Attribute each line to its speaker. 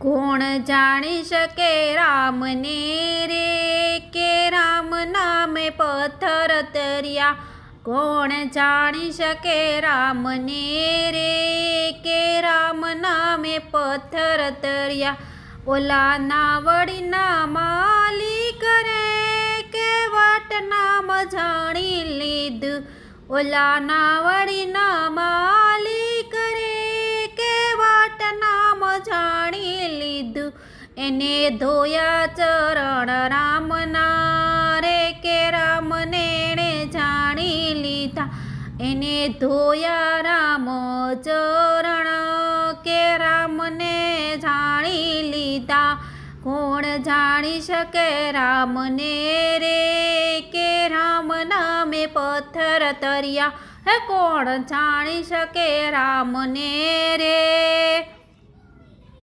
Speaker 1: કોણ જાણી શકે રામને રે કે રામ નામે પથ્થર તર્યા? કોણ જાણી શકે રામને રે કે રામ નામે પથ્થર તર્યા? ઓલાના વડીના માલિક રે કે વટ નામ જાણી લીધું? ઓલાના વડીના માલિક લીધું એને ધોયા ચરણ રામના રે કે રામને એણે જાણી લીધા. એને ધોયા રામ ચરણ કે રામને જાણી લીધા. કોણ જાણી શકે રામને રે કે રામ નામે પથ્થર તર્યા? હે કોણ જાણી શકે રામને રે